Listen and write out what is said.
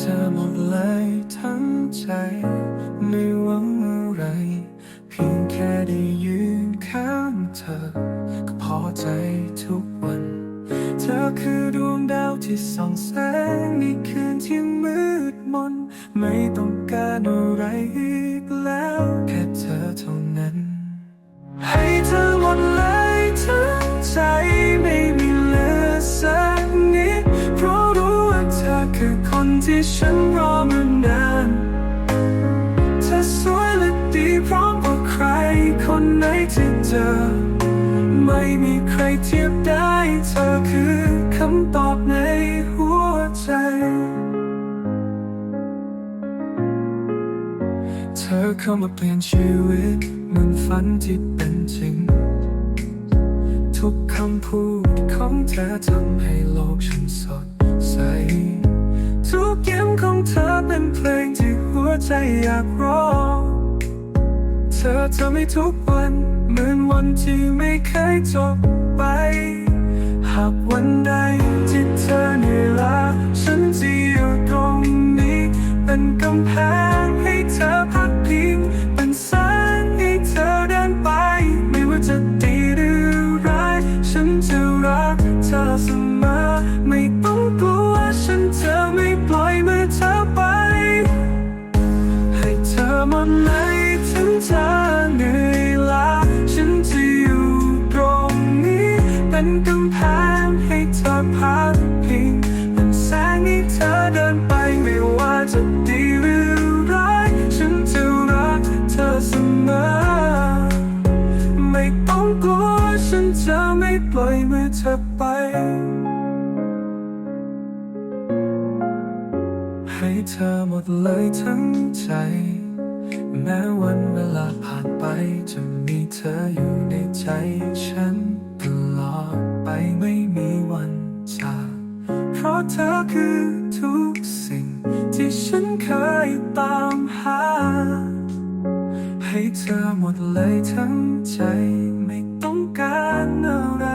เธอหมดเลยทั้งใจไม่หวังอะไร เพียงแค่ได้ยืนข้างเธอ ก็พอใจทุกวัน เธอคือดวงดาวที่ส่องแสงในคืนที่มืดมน ไม่ต้องการอะไรอีกแล้วแค่ คนที่ฉันรอมานานเธอสวยและดีพร้อมกว่าใคร คนไหนที่เจอ ไม่มีใครเทียบได้ เธอคือคำตอบในหัวใจ เธอเข้ามาเปลี่ยนชีวิตเหมือนฝันที่เป็นจริง ทุกคำพูดของเธอทำให้โลกฉันสด ยิ้มของเธอเป็นเพลงที่หัวใจอยากร้อง เธอทำให้ทุกวันเหมือนวันที่ไม่เคยจบไป หากวันใด เธอหมดเลยถึงจะเหนื่อยล้าฉันจะอยู่ตรงนี้ เป็นกำแพงให้เธอพักพิงเป็นแสงให้เธอเดินไปไม่ว่าจะดีหรือร้าย ฉันจะรักเธอเสมอ ไม่ต้องกลัวฉันจะไม่ปล่อยมือเธอไปให้เธอหมดเลยทั้งใจ แม้วันเวลาผ่านไปจะมีเธออยู่ในใจฉันตลอดไปไม่มีวันจากเพราะเธอคือทุกสิ่งที่ฉันเคยตามหา ให้เธอหมดเลยทั้งใจไม่ต้องการอะไร